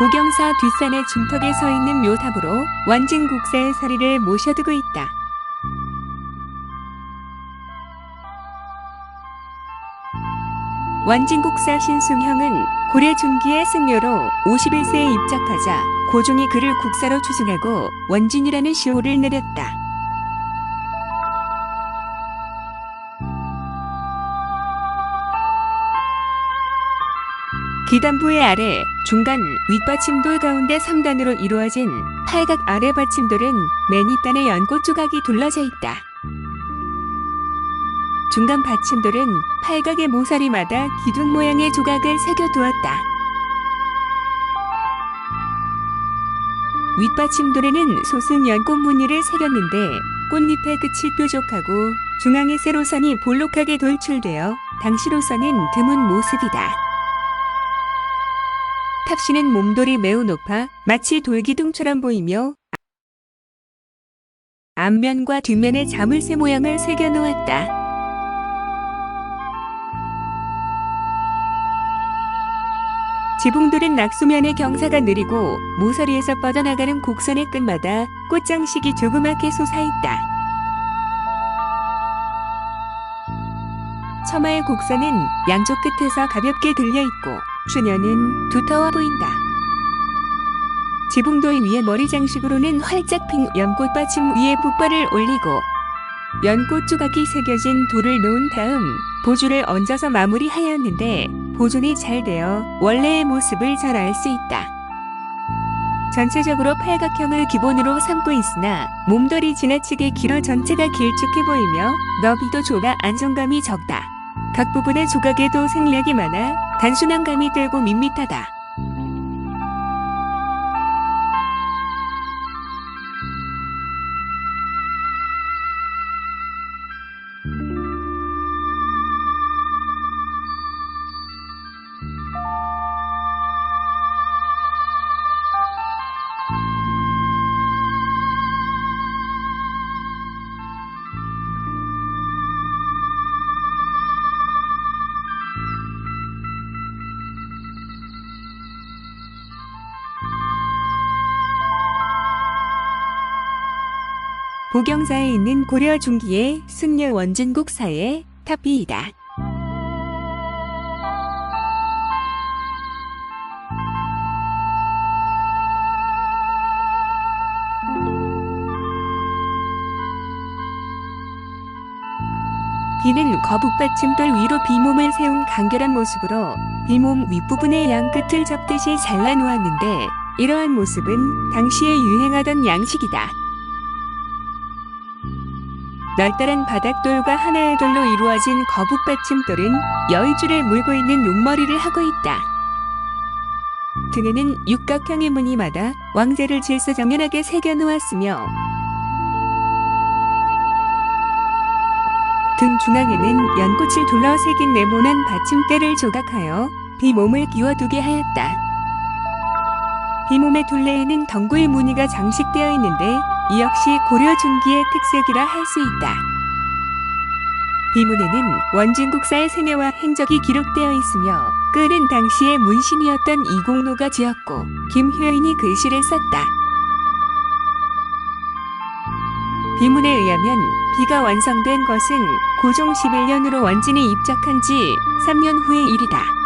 보경사 뒷산의 중턱에 서 있는 묘탑으로 완진국사의 사리를 모셔두고 있다. 완진국사 신숭형은 고려 중기의 승려로 51세에 입작하자 고종이 그를 국사로 추승하고 원진이라는 시호를 내렸다. 기단부의 아래 중간 윗받침돌 가운데 3단으로 이루어진 팔각 아래 받침돌은 맨 윗단에 연꽃 조각이 둘러져 있다. 중간 받침돌은 팔각의 모서리마다 기둥 모양의 조각을 새겨두었다. 윗받침돌에는 솟은 연꽃 무늬를 새겼는데 꽃잎의 끝이 뾰족하고 중앙의 세로선이 볼록하게 돌출되어 당시로서는 드문 모습이다. 탑신은 몸돌이 매우 높아 마치 돌기둥처럼 보이며 앞면과 뒷면에 자물쇠 모양을 새겨 놓았다. 지붕돌은 낙수면의 경사가 느리고 모서리에서 뻗어나가는 곡선의 끝마다 꽃장식이 조그맣게 솟아있다. 처마의 곡선은 양쪽 끝에서 가볍게 들려있고 추녀는 두터워 보인다. 지붕돌 위에 머리 장식으로는 활짝 핀 연꽃 받침 위에 북발을 올리고 연꽃 조각이 새겨진 돌을 놓은 다음 보조를 얹어서 마무리하였는데 보존이 잘 되어 원래의 모습을 잘 알 수 있다. 전체적으로 팔각형을 기본으로 삼고 있으나 몸돌이 지나치게 길어 전체가 길쭉해 보이며 너비도 좁아 안정감이 적다. 각 부분의 조각에도 생략이 많아 단순한 감이 들고 밋밋하다. 보경사에 있는 고려 중기의 승려 원진국사의 탑비이다. 이는 거북받침돌 위로 비몸을 세운 간결한 모습으로 비몸 윗부분의 양 끝을 접듯이 잘라 놓았는데 이러한 모습은 당시에 유행하던 양식이다. 널따란 바닥돌과 하나의 돌로 이루어진 거북받침돌은 여의주를 물고 있는 용머리를 하고 있다. 등에는 육각형의 무늬마다 왕자를 질서정연하게 새겨놓았으며 등 중앙에는 연꽃을 둘러 새긴 네모난 받침대를 조각하여 비몸을 끼워두게 하였다. 비몸의 둘레에는 덩굴 무늬가 장식되어 있는데 이 역시 고려 중기의 특색이라 할 수 있다. 비문에는 원진국사의 생애와 행적이 기록되어 있으며 끌은 당시의 문신이었던 이공로가 지었고 김효인이 글씨를 썼다. 비문에 의하면 비가 완성된 것은 고종 11년으로 원진이 입적한 지 3년 후의 일이다.